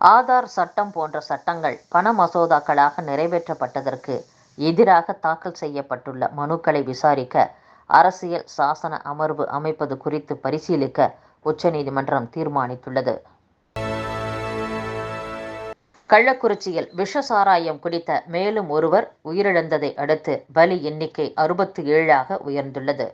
ஆதார் சட்டம் போன்ற சட்டங்கள் பண மசோதாக்களாக நிறைவேற்றப்பட்டதற்கு எதிராக தாக்கல் செய்யப்பட்டுள்ள மனுக்களை விசாரிக்க அரசியல் சாசன அமர்வு அமைப்பது குறித்து பரிசீலிக்க உச்சநீதிமன்றம் தீர்மானித்துள்ளது. கள்ளக்குறிச்சியில் விஷ சாராயம் குடித்த மேலும் ஒருவர் உயிரிழந்ததை அடுத்து பலி எண்ணிக்கை அறுபத்தி ஏழாக உயர்ந்துள்ளது.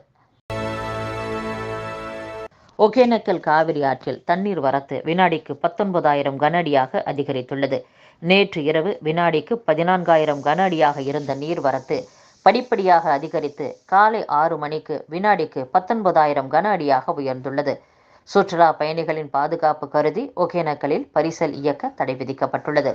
ஒகேனக்கல் காவிரி ஆற்றில் தண்ணீர் வரத்து வினாடிக்கு பத்தொன்பதாயிரம் கனஅடியாக அதிகரித்துள்ளது. நேற்று இரவு வினாடிக்கு பதினான்காயிரம் கன அடியாக இருந்த நீர்வரத்து படிப்படியாக அதிகரித்து காலை ஆறு மணிக்கு வினாடிக்கு பத்தொன்பதாயிரம் கன அடியாக உயர்ந்துள்ளது. சுற்றுலா பயணிகளின் பாதுகாப்பு கருதி ஒகேனக்கலில் பரிசல் இயக்க தடை விதிக்கப்பட்டுள்ளது.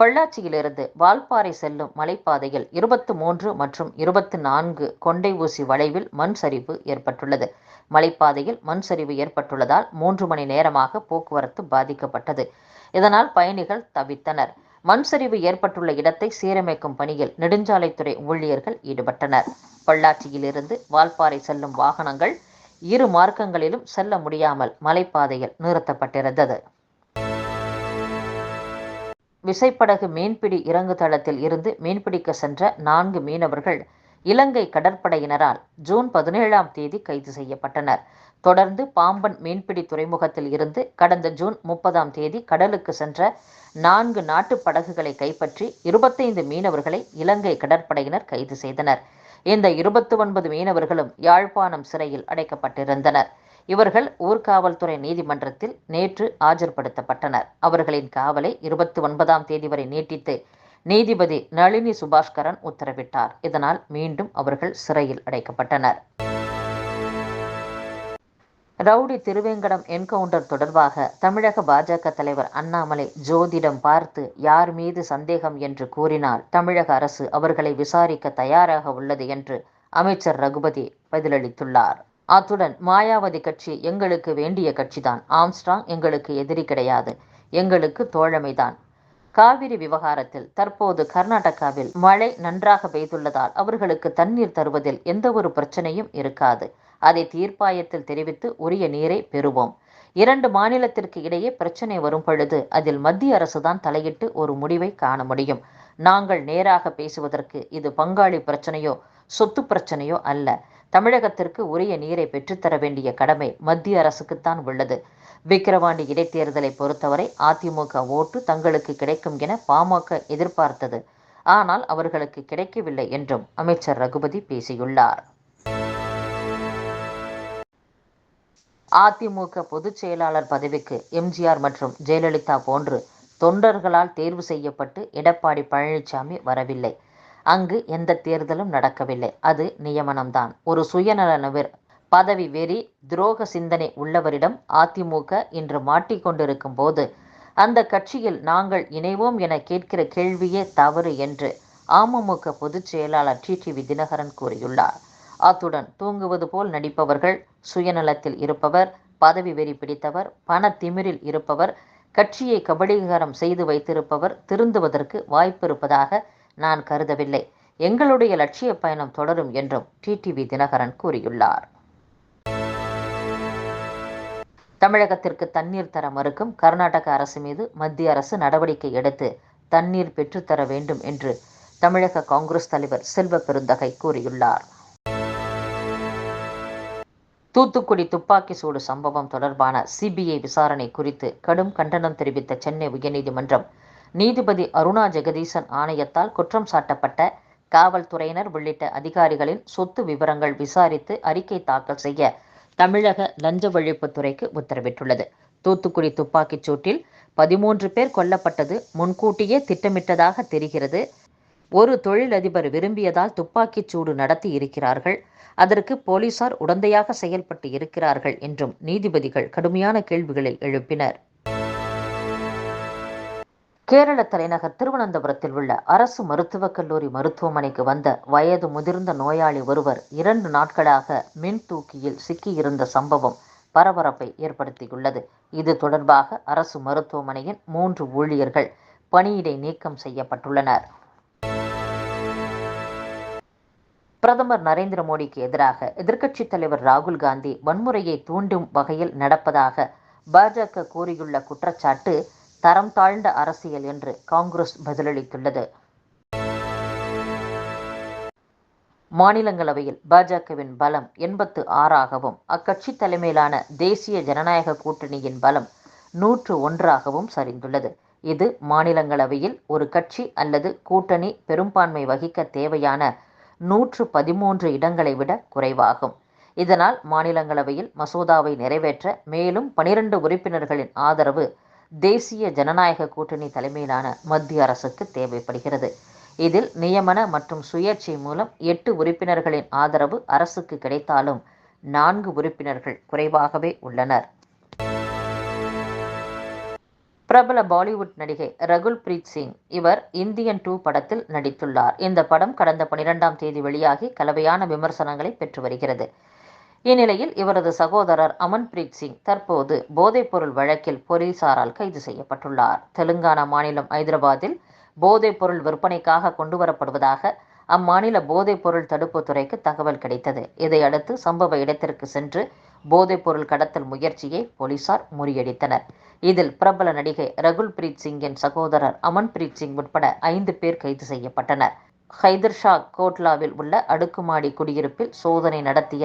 பொள்ளாச்சியிலிருந்து வால்பாறை செல்லும் மலைப்பாதையில் இருபத்து மூன்று மற்றும் இருபத்தி நான்கு கொண்டை ஊசி வளைவில் மண் சரிவு ஏற்பட்டுள்ளது. மலைப்பாதையில் மண் சரிவு ஏற்பட்டுள்ளதால் மூன்று மணி நேரமாக போக்குவரத்து பாதிக்கப்பட்டது. இதனால் பயணிகள் தவித்தனர். மண் சரிவு ஏற்பட்டுள்ள இடத்தை சீரமைக்கும் பணியில் நெடுஞ்சாலைத்துறை ஊழியர்கள் ஈடுபட்டனர். பொள்ளாச்சியிலிருந்து வால்பாறை செல்லும் வாகனங்கள் இரு மார்க்கங்களிலும் செல்ல முடியாமல் மலைப்பாதையில் நிறுத்தப்பட்டிருந்தது. விசைப்படகு மீன்பிடி இறங்கு தளத்தில் இருந்து மீன்பிடிக்க சென்ற நான்கு மீனவர்கள் இலங்கை கடற்படையினரால் ஜூன் பதினேழாம் தேதி கைது செய்யப்பட்டனர். தொடர்ந்து பாம்பன் மீன்பிடி துறைமுகத்தில் இருந்து கடந்த ஜூன் முப்பதாம் தேதி கடலுக்கு சென்ற நான்கு நாட்டு படகுகளை கைப்பற்றி இருபத்தைந்து மீனவர்களை இலங்கை கடற்படையினர் கைது செய்தனர். இந்த இருபத்தி ஒன்பது மீனவர்களும் யாழ்ப்பாணம் சிறையில் அடைக்கப்பட்டிருந்தனர். இவர்கள் ஊர்காவல்துறை நீதிமன்றத்தில் நேற்று ஆஜர்படுத்தப்பட்டனர். அவர்களின் காவலை இருபத்தி ஒன்பதாம் தேதி வரை நீட்டித்து நீதிபதி நளினி சுபாஷ்கரன் உத்தரவிட்டார். இதனால் மீண்டும் அவர்கள் சிறையில் அடைக்கப்பட்டனர். ரவுடி திருவேங்கடம் என்கவுண்டர் தொடர்பாக தமிழக பாஜக தலைவர் அண்ணாமலை ஜோதிடம் பார்த்து யார் மீது சந்தேகம் என்று கூறினால் தமிழக அரசு அவர்களை விசாரிக்க தயாராக உள்ளது என்று அமைச்சர் ரகுபதி பதிலளித்துள்ளார். அத்துடன் மாயாவதி கட்சி எங்களுக்கு வேண்டிய கட்சிதான். ஆம்ஸ்ட்ராங் எங்களுக்கு எதிரி கிடையாது. எங்களுக்கு தோழமைதான். காவிரி விவகாரத்தில் தற்போது கர்நாடகாவில் மழை நன்றாக பெய்துள்ளதால் அவர்களுக்கு தண்ணீர் தருவதில் எந்த ஒரு பிரச்சனையும் இருக்காது. அதை தீர்ப்பாயத்தில் தெரிவித்து உரிய நீரை பெறுவோம். இரண்டு மாநிலத்திற்கு இடையே பிரச்சனை வரும் பொழுது அதில் மத்திய அரசுதான் தலையிட்டு ஒரு முடிவை காண முடியும். நாங்கள் நேராக பேசுவதற்கு இது பங்காளி பிரச்சனையோ சொத்து பிரச்சனையோ அல்ல. தமிழகத்திற்கு உரிய நீரை பெற்றுத்தர வேண்டிய கடமை மத்திய அரசுக்குத்தான் உள்ளது. விக்கிரவாண்டி இடைத்தேர்தலை பொறுத்தவரை அதிமுக ஓட்டு தங்களுக்கு கிடைக்கும் என பாமக எதிர்பார்த்தது. ஆனால் அவர்களுக்கு கிடைக்கவில்லை என்றும் அமைச்சர் ரகுபதி பேசியுள்ளார். அதிமுக பொதுச் செயலாளர் பதவிக்கு எம்ஜிஆர் மற்றும் ஜெயலலிதா போன்று தொண்டர்களால் தேர்வு செய்யப்பட்டு எடப்பாடி பழனிசாமி வரவில்லை. அங்கு எந்த தேர்தலும் நடக்கவில்லை. அது நியமனம்தான். ஒரு சுயநலனவர் பதவி வெறி துரோக சிந்தனை உள்ளவரிடம் அதிமுக இன்று மாட்டிக்கொண்டிருக்கும் போது அந்த கட்சியில் நாங்கள் இணைவோம் என கேட்கிற கேள்வியே தவறு என்று அமமுக பொதுச் செயலாளர் டிடிவி தினகரன் கூறியுள்ளார். அத்துடன் தூங்குவது போல் நடிப்பவர்கள் சுயநலத்தில் இருப்பவர் பதவி வெறி பிடித்தவர் பண திமிரில் இருப்பவர் கட்சியை கபடீகரம் செய்து வைத்திருப்பவர் திருந்துவதற்கு வாய்ப்பு இருப்பதாக நான் கருதவில்லை. எங்களுடைய லட்சிய பயணம் தொடரும் என்றும் டிடிவி தினகரன் கூறியுள்ளார். தமிழகத்திற்கு தண்ணீர் தர மறுக்கும் கர்நாடக அரசு மீது மத்திய அரசு நடவடிக்கை எடுத்து தண்ணீர் பெற்றுத்தர வேண்டும் என்று தமிழக காங்கிரஸ் தலைவர் செல்வ பெருந்தகை கூறியுள்ளார். தூத்துக்குடி துப்பாக்கி சூடு சம்பவம் தொடர்பான சிபிஐ விசாரணை குறித்து கடும் கண்டனம் தெரிவித்த சென்னை உயர்நீதிமன்றம் நீதிபதி அருணா ஜெகதீசன் ஆணையத்தால் குற்றம் சாட்டப்பட்ட காவல்துறையினர் உள்ளிட்ட அதிகாரிகளின் சொத்து விவரங்கள் விசாரித்து அறிக்கை தாக்கல் செய்ய தமிழக லஞ்ச ஒழிப்புத்துறைக்கு உத்தரவிட்டுள்ளது. தூத்துக்குடி துப்பாக்கிச் சூட்டில் பதிமூன்று பேர் கொல்லப்பட்டது முன்கூட்டியே திட்டமிட்டதாக தெரிகிறது. ஒரு தொழிலதிபர் விரும்பியதால் துப்பாக்கிச் சூடு நடத்தி இருக்கிறார்கள். அதற்கு போலீசார் உடந்தையாக செயல்பட்டு இருக்கிறார்கள் என்றும் நீதிபதிகள் கடுமையான கேள்விகளை எழுப்பினர். கேரள தலைநகர் திருவனந்தபுரத்தில் உள்ள அரசு மருத்துவக் கல்லூரி மருத்துவமனைக்கு வந்த வயது முதிர்ந்த நோயாளி ஒருவர் இரண்டு நாட்களாக மின் தூக்கியில் சிக்கியிருந்த சம்பவம் பரபரப்பை ஏற்படுத்தியுள்ளது. இது தொடர்பாக அரசு மருத்துவமனையின் மூன்று ஊழியர்கள் பணியிடை நீக்கம் செய்யப்பட்டுள்ளனர். பிரதமர் நரேந்திர மோடிக்கு எதிராக எதிர்க்கட்சித் தலைவர் ராகுல் காந்தி வன்முறையை தூண்டும் வகையில் நடப்பதாக பாஜக கூறியுள்ள குற்றச்சாட்டு தரம் தாழ்ந்த அரசியல் என்று காங்கிரஸ் பதிலளித்துள்ளது. மாநிலங்களவையில் பாஜகவின் பலம் எண்பத்து ஆறாகவும் அக்கட்சி தலைமையிலான தேசிய ஜனநாயக கூட்டணியின் பலம் நூற்று ஒன்றாகவும் சரிந்துள்ளது. இது மாநிலங்களவையில் ஒரு கட்சி அல்லது கூட்டணி பெரும்பான்மை வகிக்க தேவையான நூற்று பதிமூன்று இடங்களை விட குறைவாகும். இதனால் மாநிலங்களவையில் மசோதாவை நிறைவேற்ற மேலும் பனிரெண்டு உறுப்பினர்களின் ஆதரவு தேசிய ஜனநாயக கூட்டணி தலைமையிலான மத்திய அரசுக்கு தேவைப்படுகிறது. இதில் நியமன மற்றும் சுயேட்சை மூலம் எட்டு உறுப்பினர்களின் ஆதரவு அரசுக்கு கிடைத்தாலும் நான்கு உறுப்பினர்கள் குறைவாகவே உள்ளனர். பிரபல பாலிவுட் நடிகை ரகுல் பிரீத் சிங் இவர் இந்தியன் டூ படத்தில் நடித்துள்ளார். இந்த படம் கடந்த பனிரெண்டாம் தேதி வெளியாகி கலவையான விமர்சனங்களை பெற்று வருகிறது. இந்நிலையில் இவரது சகோதரர் அமன்பிரீத் சிங் தற்போது போதைப்பொருள் வழக்கில் போலீசாரால் கைது செய்யப்பட்டுள்ளார். தெலுங்கானா மாநிலம் ஐதராபாத்தில் போதைப்பொருள் விற்பனைக்காக கொண்டுவரப்படுவதாக அம்மாநில போதைப்பொருள் தடுப்பு துறைக்கு தகவல் கிடைத்தது. இதையடுத்து சம்பவ இடத்திற்கு சென்று போதைப்பொருள் கடத்தல் முயற்சியை போலீசார் முறியடித்தனர். இதில் பிரபல நடிகை ரகுல் பிரீத் சிங்கின் சகோதரர் அமன்பிரீத் சிங் உட்பட ஐந்து பேர் கைது செய்யப்பட்டனர். ஹைதர்ஷா கோட்லாவில் உள்ள அடுக்குமாடி குடியிருப்பில் சோதனை நடத்திய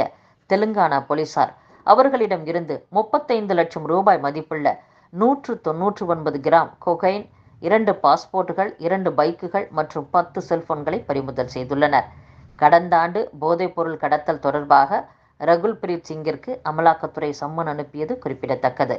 தெலுங்கானா போலீசார். அவர்களிடம் இருந்து முப்பத்தைந்து லட்சம் ரூபாய் மதிப்புள்ள நூற்று தொன்னூற்று ஒன்பது கிராம் கொகைன் இரண்டு பாஸ்போர்ட்டுகள் இரண்டு பைக்குகள் மற்றும் பத்து செல்போன்களை பறிமுதல் செய்துள்ளனர். கடந்த ஆண்டு போதைப்பொருள் கடத்தல் தொடர்பாக ரகுல் பிரீத் சிங்கிற்கு அமலாக்கத்துறை சம்மன் அனுப்பியது குறிப்பிடத்தக்கது.